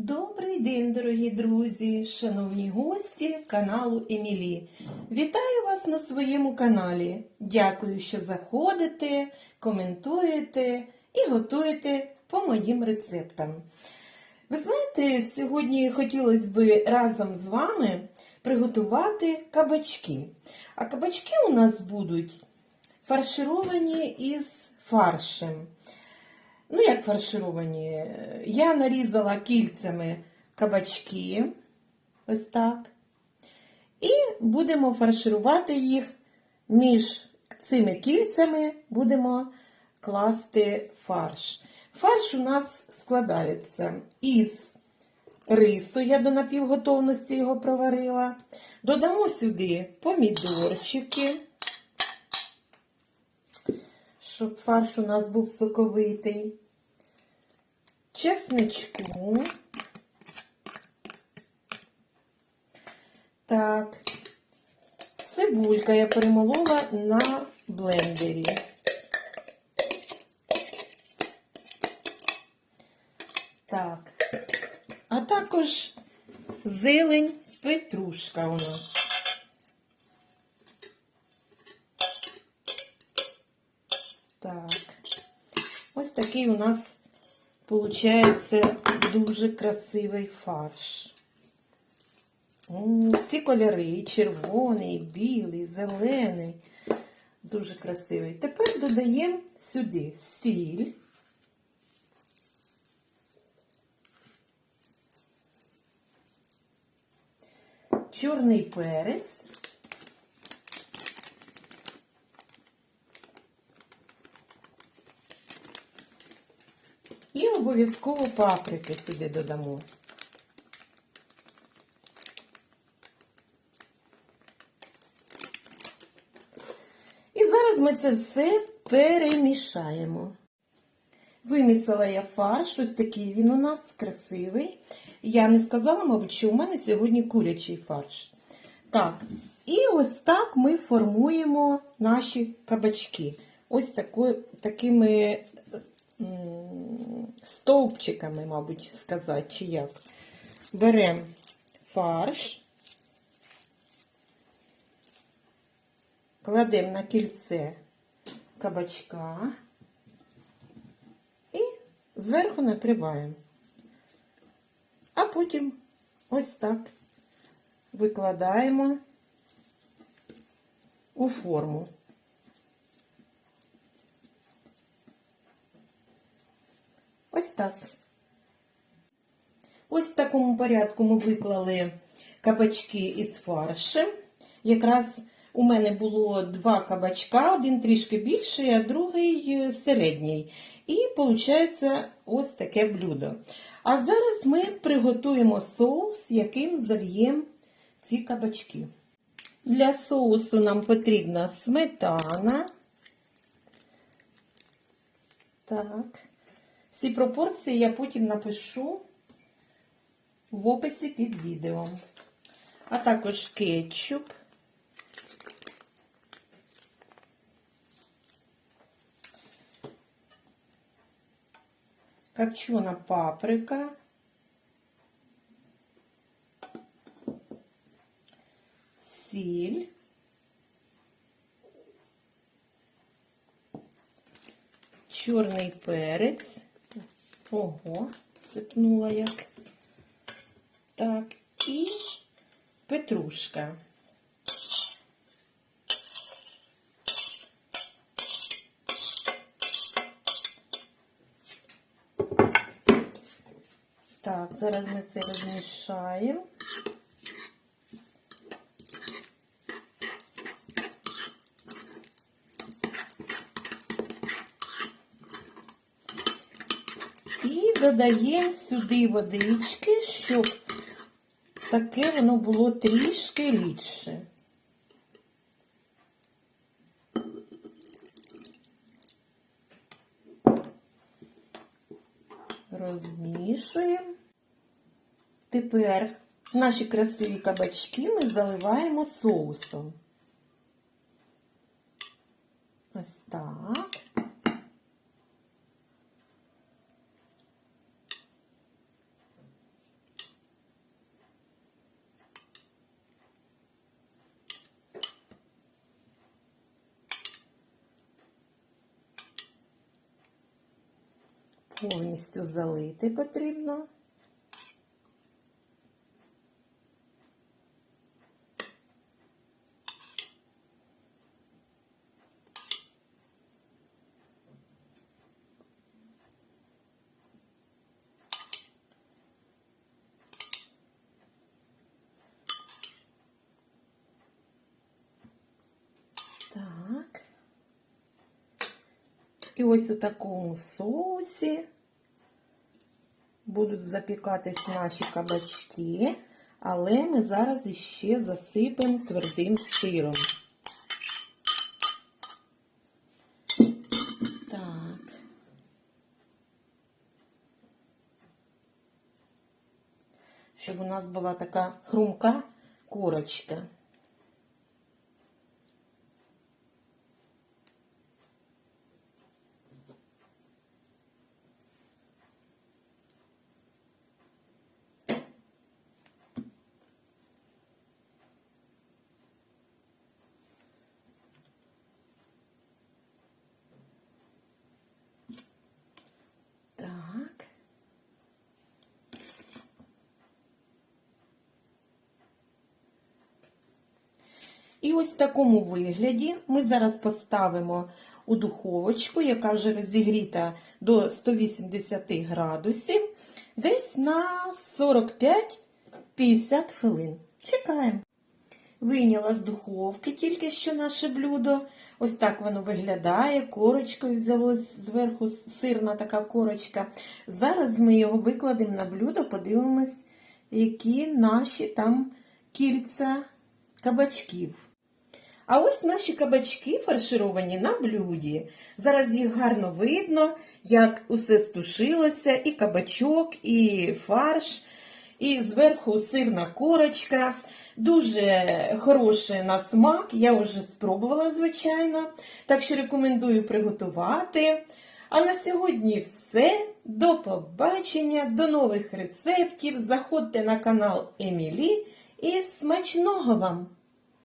Добрий день, дорогі друзі, шановні гості каналу Емілі. Вітаю вас на своєму каналі. Дякую, що заходите, коментуєте і готуєте по моїм рецептам. Ви знаєте, сьогодні хотілося б разом з вами приготувати кабачки. А кабачки у нас будуть фаршировані із фаршем. Ну, як фаршировані? Я нарізала кільцями кабачки, ось так. І будемо фарширувати їх між цими кільцями будемо класти фарш. Фарш у нас складається із рису, я до напівготовності його проварила. Додамо сюди помідорчики, щоб фарш у нас був соковитий, чесничку. Так, цибулька я перемолола на блендері. Так, а також зелень петрушка у нас. Так, ось такий у нас виходить дуже красивий фарш. Всі кольори, червоний, білий, зелений. Дуже красивий. Тепер додаємо сюди сіль. Чорний перець. І обов'язково паприки сюди додамо. І зараз ми це все перемішаємо. Вимісила я фарш, ось такий він у нас красивий. Я не сказала, мабуть, що у мене сьогодні курячий фарш. Так, і ось так ми формуємо наші кабачки. Ось тако, такими стовпчиками, мабуть, сказати, чи як. Беремо фарш, кладемо на кільце кабачка і зверху накриваємо. А потім ось так викладаємо у форму. Так. Ось в такому порядку ми виклали кабачки із фаршем. Якраз у мене було два кабачка, один трішки більший, а другий е, середній. І виходить ось таке блюдо. А зараз ми приготуємо соус, яким зальємо ці кабачки. Для соусу нам потрібна сметана. Так. Всі пропорції я потім напишу в описі під відео. А також кетчуп. Копчена паприка. Сіль. Чорний перець. Ого, сипнула як. Так, і петрушка. Так, зараз ми це розмішаємо. І додаємо сюди водички, щоб таке воно було трішки рідше. Розмішуємо. Тепер наші красиві кабачки ми заливаємо соусом. Ось так. Повністю залити потрібно. Так. І ось у такому соусі будуть запікатись наші кабачки, але ми зараз іще засипемо твердим сиром. Так. Щоб у нас була така хрумка корочка. Так. І ось в такому вигляді ми зараз поставимо у духовочку, яка вже розігріта до 180 градусів, десь на 45-50 хвилин. Чекаємо. Вийняла з духовки тільки що наше блюдо. Ось так воно виглядає. Корочкою взялось зверху сирна така корочка. Зараз ми його викладемо на блюдо, подивимось, які наші там кільця кабачків. А ось наші кабачки фаршировані на блюді. Зараз їх гарно видно, як усе стушилося, і кабачок, і фарш, і зверху сирна корочка. Дуже хороше на смак, я вже спробувала, звичайно. Так що рекомендую приготувати. А на сьогодні все. До побачення, до нових рецептів. Заходьте на канал Емілі і смачного вам!